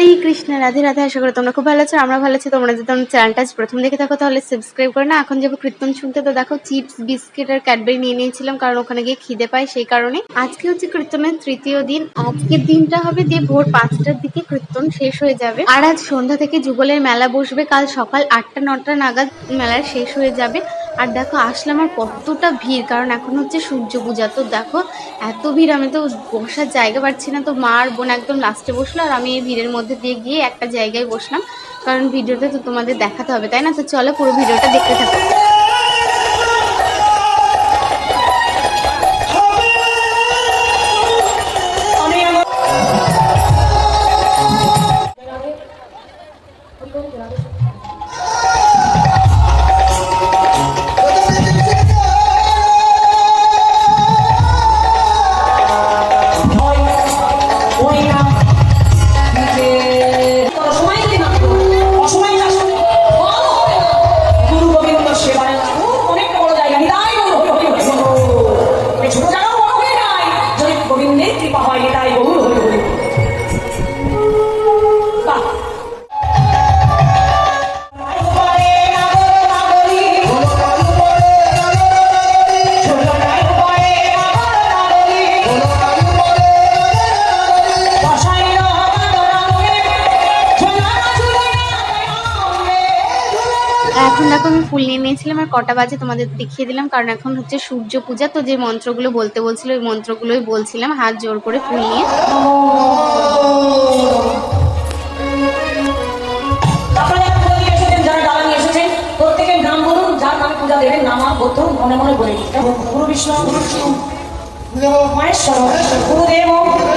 হরে কৃষ্ণ, রাধে রাধে, আশা করি তোমরা খুব ভালো আছো, আমরা ভালো আছি, তোমরা যদি আমার চ্যানেলটা প্রথম দেখে থাকো তাহলে সাবস্ক্রাইব করে না এখন যাব কীর্তন শুনতে। তো দেখো চিপস বিস্কিট আর ক্যাডবেরি নিয়ে নিয়েছিলাম, কারণ ওখানে গিয়ে খিদে পাই সেই কারণে। আজকে হচ্ছে কীর্তনের তৃতীয় দিন। আজকের দিনটা হবে দিয়ে ভোর পাঁচটার দিকে কীর্তন শেষ হয়ে যাবে। আর আজ সন্ধ্যা থেকে যুগলের মেলা বসবে, কাল সকাল আটটা, নটা নাগাদ মেলা শেষ হয়ে যাবে। আর দেখো, আসলে আমার কতটা ভিড়, কারণ এখন হচ্ছে সূর্য পূজা। তো দেখো, এত ভিড়, আমি তো বসার জায়গা পাচ্ছি না। তো মা আর বোন একদম লাস্টে বসল, আর আমি এই ভিড়ের মধ্যে দিয়ে গিয়ে একটা জায়গায় বসলাম। কারণ ভিডিওতে তো তোমাদের দেখাতে হবে, তাই না? তো চলো পুরো ভিডিওটা দেখতে থাকো। ওই এখন দেখো আমি ফুল নিয়ে নিয়েছিলাম আর কটা বাজে তোমাদের দেখিয়ে দিলাম কারণ এখন হচ্ছে সূর্য পূজা তো যে মন্ত্রগুলো বলতে বলছিল ওই মন্ত্রগুলোই বলছিলাম হাত জোর করে ফুল নিয়ে মনে মনে বলে। গুরু বিষ্ণু, মহেশ্বর, গুরুদেব,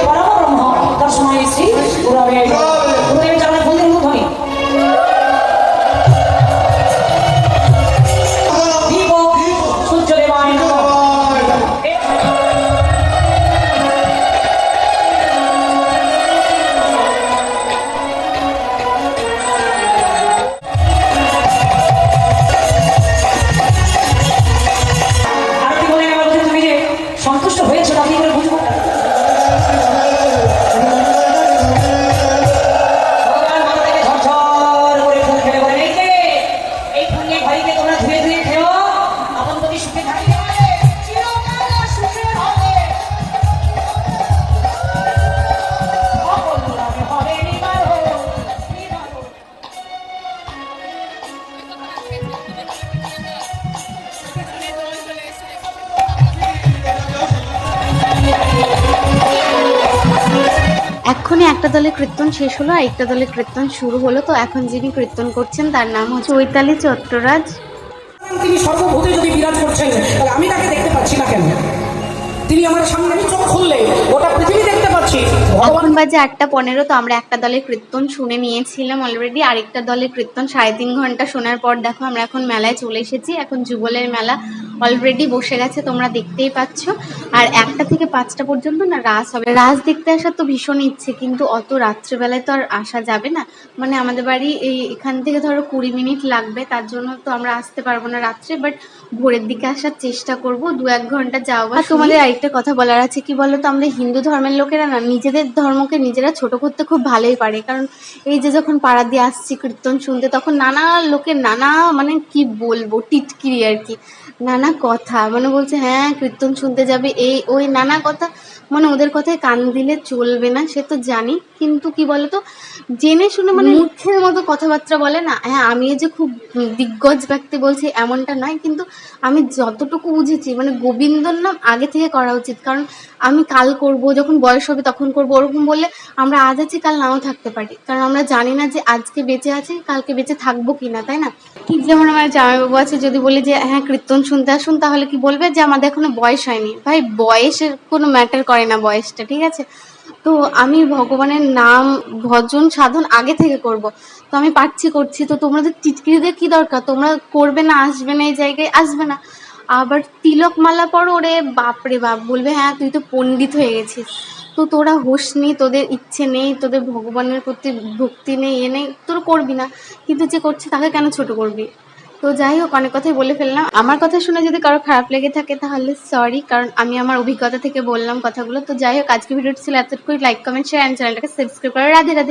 পরম ব্রহ্ম, তস্মৈ শ্রী নমঃ। এক্ষুনি একটা দলে কীর্তন শেষ হলো আর একটা দলে কীর্তন শুরু হলো। তো এখন যিনি কীর্তন করছেন তার নাম হচ্ছে চৈতালি চট্টরাজ। তিনি সর্বভূতে যদি বিরাজ করছেন তাহলে আমি তাকে দেখতে পাচ্ছি না কেন? তিনি আমার সামনে আমি চোখ খুললে গোটা পৃথিবী দেখতে পাচ্ছি। ভগবান এখন বাজে আটটা পনেরো তো আমরা একটা দলের কীর্তন শুনে নিয়েছিলাম অলরেডি আরেকটা দলের কীর্তন সাড়ে তিন ঘণ্টা শোনার পর দেখো আমরা এখন মেলায় চলে এসেছি। এখন যুগলের মেলা। অলরেডি বসে গেছে তোমরা দেখতেই পাচ্ছ। আর একটা থেকে পাঁচটা পর্যন্ত না রাস হবে। রাস দেখতে আসার তো ভীষণ ইচ্ছে কিন্তু অত রাত্রেবেলায় তো আর আসা যাবে না। মানে আমাদের বাড়ি এই এখান থেকে ধরো কুড়ি মিনিট লাগবে তার জন্য তো আমরা আসতে পারব না রাত্রে বাট ভোরের দিকে আসার চেষ্টা করব দু এক ঘণ্টা যাও আর তোমাদের আরেকটা কথা বলার আছে কি বলো তো আমরা হিন্দু ধর্মের লোকেরা না নিজেদের ধর্মকে নিজেরা ছোট করতে খুব ভালোই পারে। কারণ এই যে যখন পাড়া দিয়ে আসছি কীর্তন শুনতে তখন নানা লোকের নানা মানে কি বলব টিটকিরি আর কি। নানা কথা মানে বলছে হ্যাঁ কীর্তন শুনতে যাবে। এই ওই নানা কথা মানে ওদের কথায় কান দিলে চলবে না সে তো জানি। কিন্তু কি বলতো জেনে শুনে মানে মুখের মতো কথাবার্তা বলে না। হ্যাঁ আমি যে খুব দিগ্গজ ব্যক্তি বলছি এমনটা নয় কিন্তু আমি যতটুকু বুঝেছি মানে গোবিন্দর নাম আগে থেকে করা উচিত। কারণ আমি কাল করব যখন বয়স হবে তখন করব ওরকম বললে আমরা আজ আছি কাল নাও থাকতে পারি। কারণ আমরা জানি না যে আজকে বেঁচে আছি কালকে বেঁচে থাকব কি না তাই না? ঠিক যেমন আমার জামাইবাবু আছে যদি বলি যে হ্যাঁ কীর্তন শুনতে আসুন তাহলে কি বলবে যে আমাদের এখনও বয়স হয়নি? ভাই, বয়সের কোনো ম্যাটার করে না বয়সটা, ঠিক আছে? তো আমি ভগবানের নাম ভজন সাধন আগে থেকে করব। তো আমি পারছি, করছি। তো তোমাদের টিটকিরিদের কি দরকার? তোমরা করবে না, আসবে না, এই জায়গায় আসবে না। আবার তিলক মালা পরো ওরে, বাপরে বাপ, বলবে হ্যাঁ তুই তো পণ্ডিত হয়ে গেছিস। তো তোরা হোস নেই তোদের ইচ্ছে নেই, তোদের ভগবানের প্রতি ভক্তি নেই, এ নেই, তোর করবি না। কিন্তু যে করছে তাকে কেন ছোট করবি? তো যাই হোক, অনেক কথাই বলে ফেললাম। আমার কথা শুনে যদি কারও খারাপ লেগে থাকে তাহলে সরি কারণ আমি আমার অভিজ্ঞতা থেকে বললাম কথাগুলো। তো যাই হোক আজকে ভিডিওটি ছিল এতটুকুই। লাইক কমেন্ট শেয়ার অ্যান্ড চ্যানেলটাকে সাবস্ক্রাইব করে। রাধে রাধে।